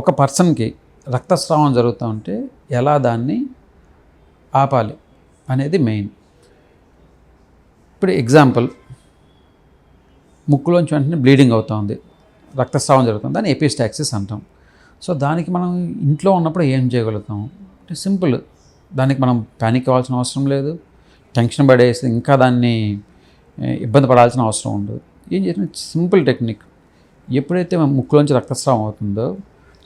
ఒక పర్సన్కి రక్తస్రావం జరుగుతూ ఉంటే ఎలా దాన్ని ఆపాలి అనేది మెయిన్. ఇప్పుడు ఎగ్జాంపుల్ ముక్కులోంచి వెంటనే బ్లీడింగ్ అవుతూ ఉంది రక్తస్రావం జరుగుతుంది దాన్ని ఎపిస్టాక్సిస్ అంటాం. సో దానికి మనం ఇంట్లో ఉన్నప్పుడు ఏం చేయగలుగుతాం? అంటే సింపుల్ దానికి మనం ప్యానిక్ అవ్వాల్సిన అవసరం లేదు టెన్షన్ పడేసి ఇంకా దాన్ని ఇబ్బంది పడాల్సిన అవసరం ఉండదు. ఏం చేసిన సింపుల్ టెక్నిక్ ఎప్పుడైతే మన ముక్కులోంచి రక్తస్రావం అవుతుందో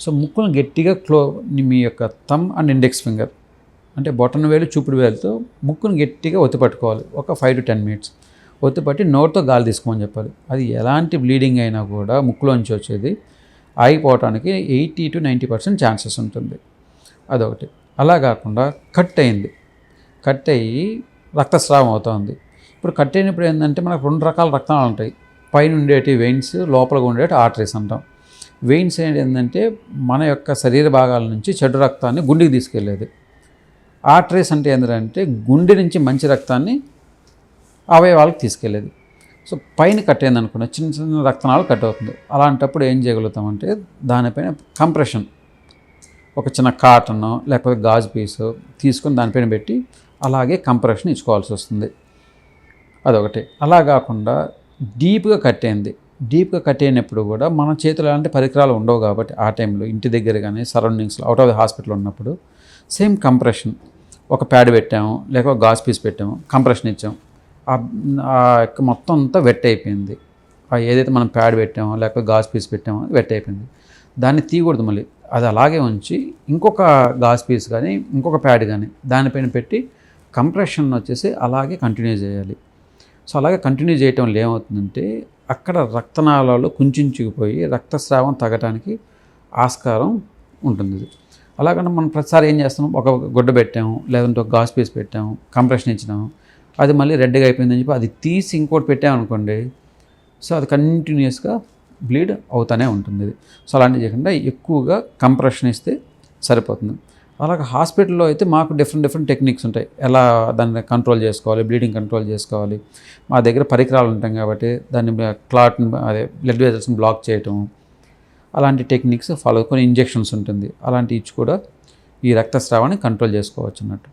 సో ముక్కును గట్టిగా క్లో మీ యొక్క థమ్ అండ్ ఇండెక్స్ ఫింగర్ అంటే బొటన వేలు చూపుడు వేలుతో ముక్కును గట్టిగా ఒత్తి పట్టుకోవాలి. ఒక ఫైవ్ టు టెన్ మినిట్స్. ఒత్తిపట్టి నోటితో గాలి తీసుకోమని చెప్పాలి. అది ఎలాంటి బ్లీడింగ్ అయినా కూడా ముక్కులోంచి వచ్చేది ఆగిపోవటానికి eighty to ninety percent chances ఉంటుంది. అదొకటి. అలా కాకుండా కట్ అయింది. కట్ అయ్యి రక్తస్రావం అవుతుంది. ఇప్పుడు కట్ అయినప్పుడు ఏంటంటే మనకు రెండు రకాల రక్తాలు ఉంటాయి. పైన ఉండేటి వెయిన్స్ లోపల ఉండేటి ఆర్టరీస్ అంటాం. వెయిన్స్ ఏంటంటే మన యొక్క శరీర భాగాల నుంచి చెడు రక్తాన్ని గుండెకి తీసుకెళ్ళేది ఆర్టరీస్ అంటే ఏంటంటే గుండె నుంచి మంచి రక్తాన్ని అవయవాలకు తీసుకెళ్ళేది సో పైన కట్ అనుకున్న చిన్న చిన్న రక్తనాలు కట్ అవుతుంది. అలాంటప్పుడు ఏం చేయగలుగుతామంటే దానిపైన కంప్రెషన్. ఒక చిన్న కాటన్ లేకపోతే గాజు పీసు తీసుకొని దానిపైన పెట్టి అలాగే కంప్రెషన్ ఇచ్చుకోవాల్సి వస్తుంది. అదొకటి. అలా కాకుండా డీప్గా కట్టేంది. డీప్గా కట్ అయినప్పుడు కూడా మన చేతిలో అలాంటి పరికరాలు ఉండవు కాబట్టి ఆ టైంలో ఇంటి దగ్గర కానీ సరౌండింగ్స్లో అవుట్ ఆఫ్ ది హాస్పిటల్ ఉన్నప్పుడు సేమ్ కంప్రెషన్ ఒక ప్యాడ్ పెట్టాము లేకపోతే గాస్ పీస్ పెట్టాము కంప్రెషన్ ఇచ్చాము. ఆ యొక్క మొత్తం అంతా వెట్ అయిపోయింది. ఆ ఏదైతే మనం ప్యాడ్ పెట్టామో లేకపోతే గాస్ పీస్ పెట్టామో అది వెట్ అయిపోయింది. దాన్ని తీయకూడదు మళ్ళీ. అది అలాగే ఉంచి ఇంకొక గాస్ పీస్ కానీ ఇంకొక ప్యాడ్ కానీ దానిపైన పెట్టి కంప్రెషన్ వచ్చేసి అలాగే కంటిన్యూ చేయాలి. సో అలాగే కంటిన్యూ చేయటం వల్ల ఏమవుతుందంటే అక్కడ రక్తనాళాలు కుంచుకుపోయి రక్తస్రావం తగ్గడానికి ఆస్కారం ఉంటుంది. ఇది. అలాగని మనం ప్రతిసారి ఏం చేస్తాం ఒక గుడ్డ పెట్టాము లేదంటే ఒక గాస్ పీస్ పెట్టాము కంప్రెషన్ ఇచ్చినాము అది మళ్ళీ రెడ్గా అయిపోయిందని చెప్పి అది తీసి ఇంకోటి పెట్టామనుకోండి సో అది కంటిన్యూస్గా బ్లీడ్ అవుతూనే ఉంటుంది. సో అలాంటివి చేయకుండా ఎక్కువగా కంప్రెషన్ ఇస్తే సరిపోతుంది. అలాగే హాస్పిటల్లో అయితే మాకు డిఫరెంట్ డిఫరెంట్ టెక్నిక్స్ ఉంటాయి. ఎలా దాన్ని కంట్రోల్ చేసుకోవాలి బ్లీడింగ్ కంట్రోల్ చేసుకోవాలి. మా దగ్గర పరికరాలు ఉంటాయి కాబట్టి దాన్ని క్లాట్ని అదే బ్లడ్ వెజల్స్ని బ్లాక్ చేయటం. అలాంటి టెక్నిక్స్ ఫాలో కొన్ని ఇంజెక్షన్స్ ఉంటుంది. అలాంటి ఇచ్చి కూడా ఈ రక్తస్రావాన్ని కంట్రోల్ చేసుకోవచ్చు అన్నట్టు.